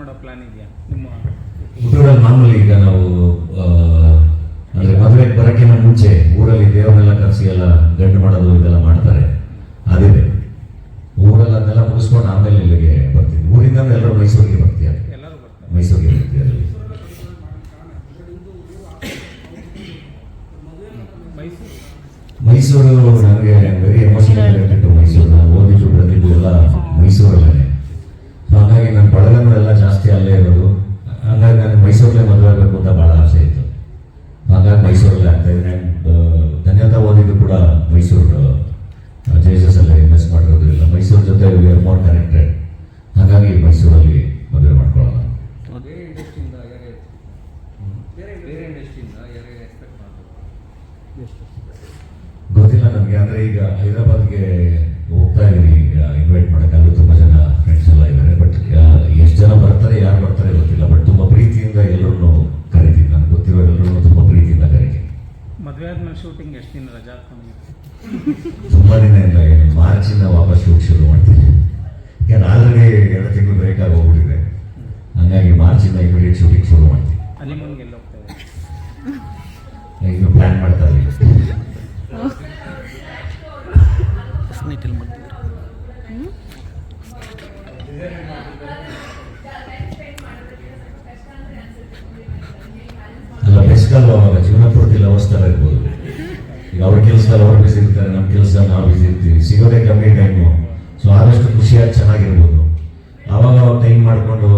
ಮಾಡೋ ಪ್ಲಾನ್ ಇದೆಯಾ? ನಿಮ್ಮ ಹುಟ್ಟೂರಲ್ಲಿ ಮಾಮೂಲಿ ಈಗ ನಾವು ಅಂದರೆ ಮದುವೆಗೆ ಬರೋಕ್ಕಿಂತ ಮುಂಚೆ ಊರಲ್ಲಿ ದೇವರೆಲ್ಲ ಕರೆಸಿ ಎಲ್ಲ ಗಂಡು ಮಾಡೋದು ಇದೆಲ್ಲ ಮಾಡ್ತಾರೆ. ಅದಿದೆ. ಊರಲ್ಲಿ ಅದನ್ನೆಲ್ಲ ಮುಗಿಸ್ಕೊಂಡು ಆಮೇಲೆ ಇಲ್ಲಿಗೆ ಬರ್ತೀವಿ. ಊರಿಂದ ಎಲ್ಲರೂ ಮೈಸೂರಿಗೆ ಬರ್ತೀಯ? ಮೈಸೂರಿಗೆ ಬರ್ತೀಯ? ಮೈಸೂರು ಮೈಸೂರು ನನಗೆ very emotional related to Mysuru ನಾನು ಓದಿದ್ದು ಬೆಳೆದಿದ್ದು ಎಲ್ಲ ಮೈಸೂರಲ್ಲೇ ಸೊ ಹಾಗಾಗಿ ನನ್ನ ಬಳಗನೂ ಎಲ್ಲ ಜಾಸ್ತಿ ಅಲ್ಲೇ ಇರೋದು ಹಾಗಾಗಿ ನನಗೆ ಮೈಸೂರಲ್ಲೇ ಮದುವೆ ಆಗಬೇಕು ಅಂತ ಭಾಳ ಆಸೆ ಇತ್ತು ಹಾಗಾಗಿ ಮೈಸೂರಲ್ಲಿ ಆಗ್ತಾ ಇದ್ದೀನಿ ಆ್ಯಂಡ್ ಧನ್ಯತಾ ಓದಿದ್ದು ಕೂಡ ಮೈಸೂರು ಜೆ ಎಸ್ ಎಸ್ ಅಲ್ಲೇ ಇನ್ವೆಸ್ಟ್ ಮಾಡಿರೋದ್ರಿಂದ ಮೈಸೂರು ಜೊತೆ ವಿ ಆರ್ ಮೋರ್ ಕನೆಕ್ಟೆಡ್ ಹಾಗಾಗಿ ಮೈಸೂರಲ್ಲಿ ಮದುವೆ ಮಾಡ್ಕೊಳ್ಳೋಣ. ಬೇರೆ ಇಂಡಸ್ಟ್ರಿಯಿಂದ ಯಾರೇ ಬೇರೆ ಬೇರೆ ಇಂಡಸ್ಟ್ರಿಯಿಂದ ಯಾರೇ ಎಕ್ಸ್ಪೆಕ್ಟ್ ಮಾಡಬೇಕು ಗೊತ್ತಿಲ್ಲ ನನಗೆ ಅಂದರೆ ಈಗ ಹೈದರಾಬಾದ್ಗೆ ಹೋಗ್ತಾ ಇದ್ದೀನಿ ಶೂಟಿಂಗ್ ಎಷ್ಟು ದಿನ ರಜಾ ತುಂಬಾ ದಿನ ಇಲ್ಲ ಏನು ಮಾರ್ಚಿಂದ ವಾಪಸ್ ಶೂಟ್ ಶುರು ಮಾಡ್ತೀನಿ. ಯಾರು ಆಲ್ರೆಡಿ ಎರಡು ತಿಂಗಳು ಬ್ರೇಕ್ ಆಗಿ ಹೋಗ್ಬಿಟ್ಟಿದೆ. ಹಂಗಾಗಿ ಮಾರ್ಚಿಂದ ಇಮಿಡಿಯೇಟ್ ಶೂಟಿಂಗ್ ಶುರು ಮಾಡ್ತೀನಿ. ಅಲ್ಲಿ ಮುಂದೆ ಹೋಗ್ತಾ ಈಗ ಪ್ಲ್ಯಾನ್ ಮಾಡ್ತಾ ಇದ್ದೀವಿ ಅಲ್ಲ ಬೆಸ್ಟ್ ಅಲ್ವಾ ಅವಾಗ ಜೀವನ ಪೂರ್ತಿ ಲವಸ್ತಾರ ಇರ್ಬೋದು. ಈಗ ಅವ್ರ ಕೆಲಸದಲ್ಲಿ ಅವ್ರು ಬಿಸಿ ಇರ್ತಾರೆ ನಮ್ಮ ಕೆಲಸ ನಾವು ಬಿಸಿ ಇರ್ತೀವಿ. ಸಿಗೋದೇ ಕಮ್ಮಿ ಟೈಮು ಸೊ ಆದಷ್ಟು ಖುಷಿಯಾಗಿ ಚೆನ್ನಾಗಿರ್ಬೋದು. ಆವಾಗ ಟೈಮ್ ಮಾಡಿಕೊಂಡು